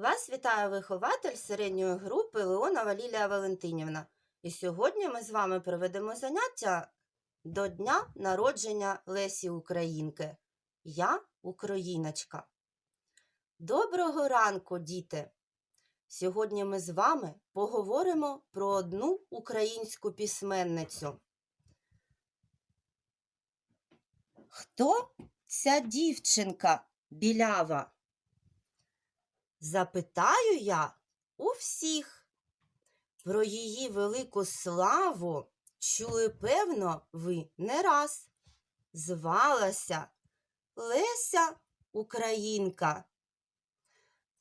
Вас вітає вихователь середньої групи Леонова Лілія Валентинівна. І сьогодні ми з вами проведемо заняття до дня народження Лесі Українки. Я Україночка. Доброго ранку, діти! Сьогодні ми з вами поговоримо про одну українську письменницю. Хто ця дівчинка білява? Запитаю я у всіх. Про її велику славу чули, певно, ви не раз. Звалася Леся Українка.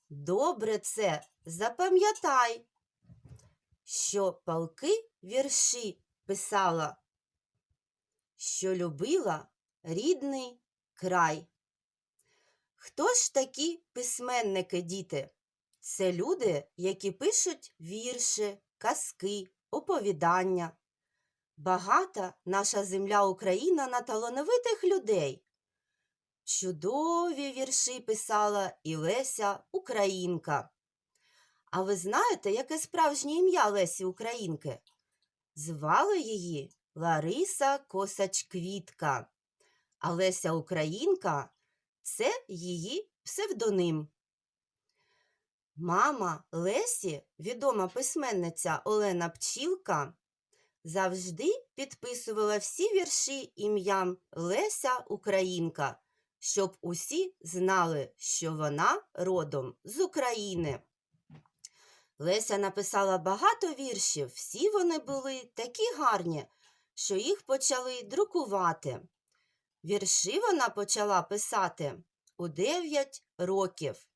Добре це запам'ятай, що палки вірші писала, що любила рідний край. Хто ж такі письменники, діти? Це люди, які пишуть вірші, казки, оповідання. Багата наша земля Україна на талановитих людей. Чудові вірші писала і Леся Українка. А ви знаєте, яке справжнє ім'я Лесі Українки? Звали її Лариса Косач-Квітка. А Леся Українка це її псевдоним. Мама Лесі, відома письменниця Олена Пчілка, завжди підписувала всі вірші ім'ям Леся Українка, щоб усі знали, що вона родом з України. Леся написала багато віршів, всі вони були такі гарні, що їх почали друкувати. Вірші вона почала писати у 9 років.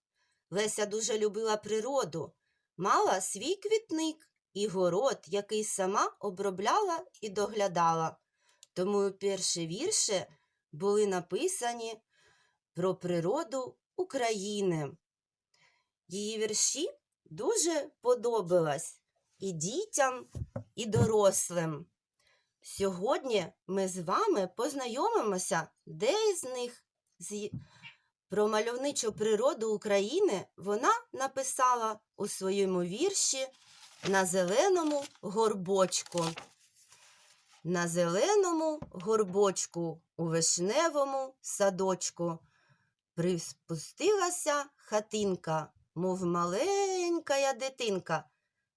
Леся дуже любила природу, мала свій квітник і город, який сама обробляла і доглядала. Тому перші вірші були написані про природу України. Її вірші дуже подобались і дітям, і дорослим. Сьогодні ми з вами познайомимося, де із них про мальовничу природу України вона написала у своєму вірші на зеленому горбочку. На зеленому горбочку у вишневому садочку приспустилася хатинка, мов маленька дитинка.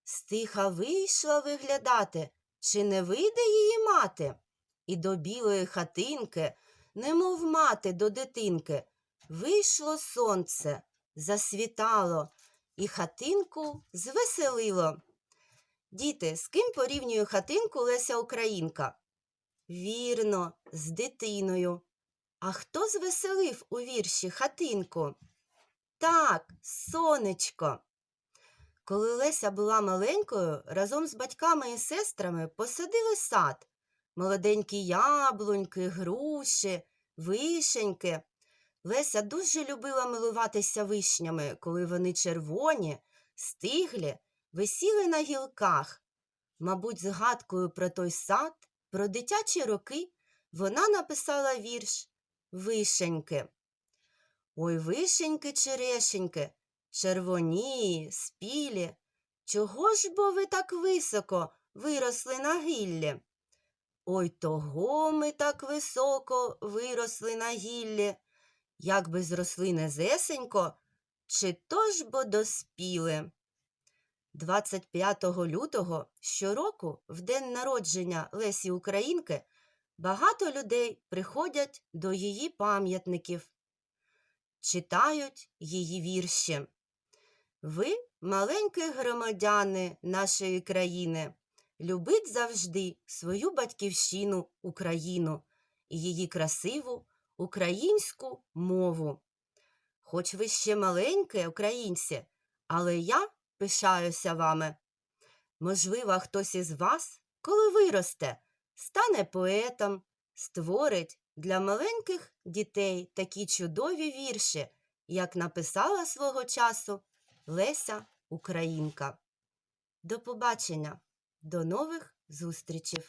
Стиха вийшла виглядати чи не вийде її мати? І до білої хатинки, немов мати до дитинки, вийшло сонце, засвітало і хатинку звеселило. Діти, з ким порівнює хатинку Леся Українка? Вірно, з дитиною. А хто звеселив у вірші хатинку? Так, сонечко. Коли Леся була маленькою, разом з батьками і сестрами посадили сад, молоденькі яблуньки, груші, вишеньки. Леся дуже любила милуватися вишнями, коли вони червоні, стиглі, висіли на гілках. Мабуть, згадкою про той сад, про дитячі роки, вона написала вірш Вишеньки. Ой, вишеньки, черешеньки, червоні, спілі. Чого ж бо ви так високо виросли на гіллі? Ой того ми так високо виросли на гіллі, як би зросли незесенько, чи то ж бо доспіли. 25 лютого щороку, в день народження Лесі Українки, багато людей приходять до її пам'ятників, читають її вірші. Ви, маленькі громадяни нашої країни, любить завжди свою батьківщину Україну і її красиву українську мову. Хоч ви ще маленькі українці, але я пишаюся вами. Можливо, хтось із вас, коли виросте, стане поетом, створить для маленьких дітей такі чудові вірші, як написала свого часу Леся Українка. До побачення, до нових зустрічей!